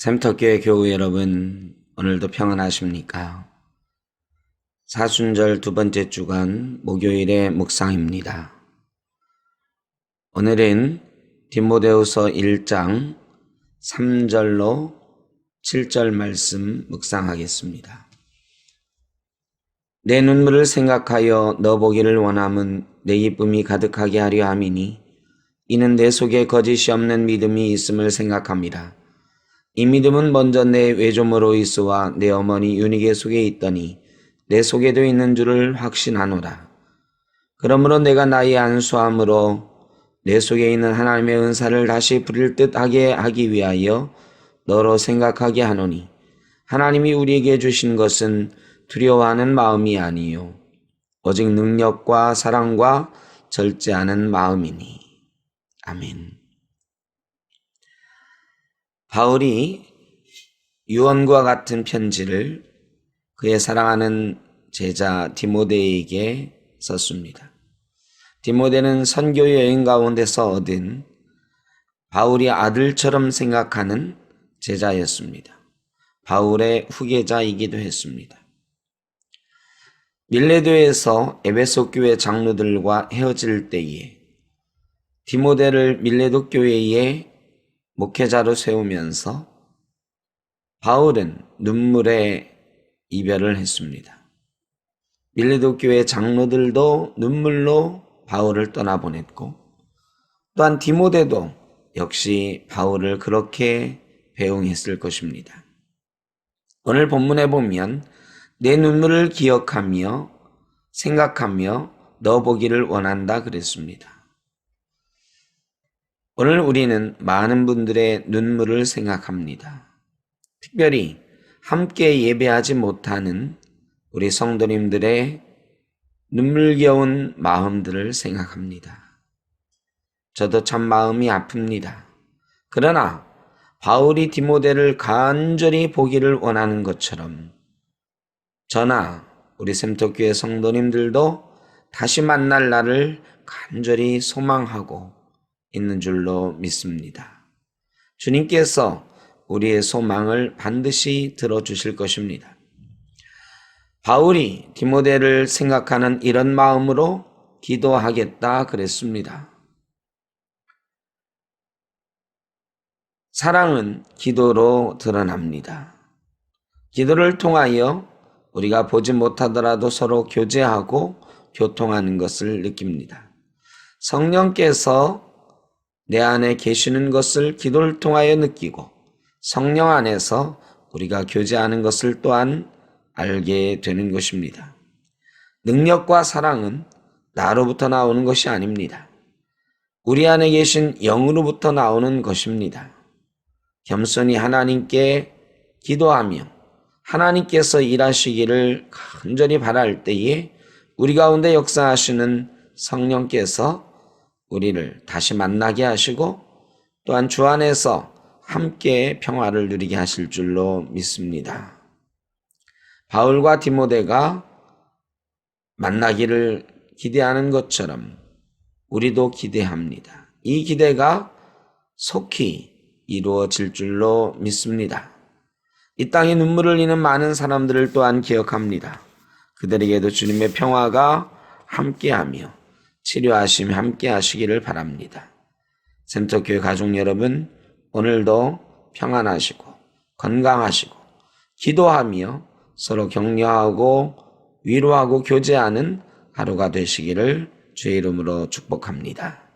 샘터교회 교우 여러분, 오늘도 평안하십니까? 사순절 두 번째 주간 목요일의 묵상입니다. 오늘은 디모데후서 1장 3절로 7절 말씀 묵상하겠습니다. 내 눈물을 생각하여 너 보기를 원함은 내 기쁨이 가득하게 하려 함이니 이는 내 속에 거짓이 없는 믿음이 있음을 생각합니다. 이 믿음은 먼저 내 외조모 로 이스와 내 어머니 유니게 속에 있더니 내 속에도 있는 줄을 확신하노라. 그러므로 내가 나의 안수함으로 내 속에 있는 하나님의 은사를 다시 부릴 듯하게 하기 위하여 너로 생각하게 하노니 하나님이 우리에게 주신 것은 두려워하는 마음이 아니요 오직 능력과 사랑과 절제하는 마음이니 아멘. 바울이 유언과 같은 편지를 그의 사랑하는 제자 디모데에게 썼습니다. 디모데는 선교 여행 가운데서 얻은 바울이 아들처럼 생각하는 제자였습니다. 바울의 후계자이기도 했습니다. 밀레도에서 에베소 교회 장로들과 헤어질 때에 디모데를 밀레도 교회의 목회자로 세우면서 바울은 눈물의 이별을 했습니다. 밀레도 교회 장로들도 눈물로 바울을 떠나보냈고 또한 디모데도 역시 바울을 그렇게 배웅했을 것입니다. 오늘 본문에 보면 내 눈물을 기억하며 생각하며 넣어보기를 원한다 그랬습니다. 오늘 우리는 많은 분들의 눈물을 생각합니다. 특별히 함께 예배하지 못하는 우리 성도님들의 눈물겨운 마음들을 생각합니다. 저도 참 마음이 아픕니다. 그러나 바울이 디모데를 간절히 보기를 원하는 것처럼 저나 우리 샘터교회 성도님들도 다시 만날 날을 간절히 소망하고 있는 줄로 믿습니다. 주님께서 우리의 소망을 반드시 들어주실 것입니다. 바울이 디모데를 생각하는 이런 마음으로 기도하겠다 그랬습니다. 사랑은 기도로 드러납니다. 기도를 통하여 우리가 보지 못하더라도 서로 교제하고 교통하는 것을 느낍니다. 성령께서 내 안에 계시는 것을 기도를 통하여 느끼고 성령 안에서 우리가 교제하는 것을 또한 알게 되는 것입니다. 능력과 사랑은 나로부터 나오는 것이 아닙니다. 우리 안에 계신 영으로부터 나오는 것입니다. 겸손히 하나님께 기도하며 하나님께서 일하시기를 간절히 바랄 때에 우리 가운데 역사하시는 성령께서 우리를 다시 만나게 하시고 또한 주 안에서 함께 평화를 누리게 하실 줄로 믿습니다. 바울과 디모데가 만나기를 기대하는 것처럼 우리도 기대합니다. 이 기대가 속히 이루어질 줄로 믿습니다. 이 땅에 눈물을 흘리는 많은 사람들을 또한 기억합니다. 그들에게도 주님의 평화가 함께하며 치료하심이 함께 하시기를 바랍니다. 샘터교회 가족 여러분, 오늘도 평안하시고 건강하시고 기도하며 서로 격려하고 위로하고 교제하는 하루가 되시기를 주의 이름으로 축복합니다.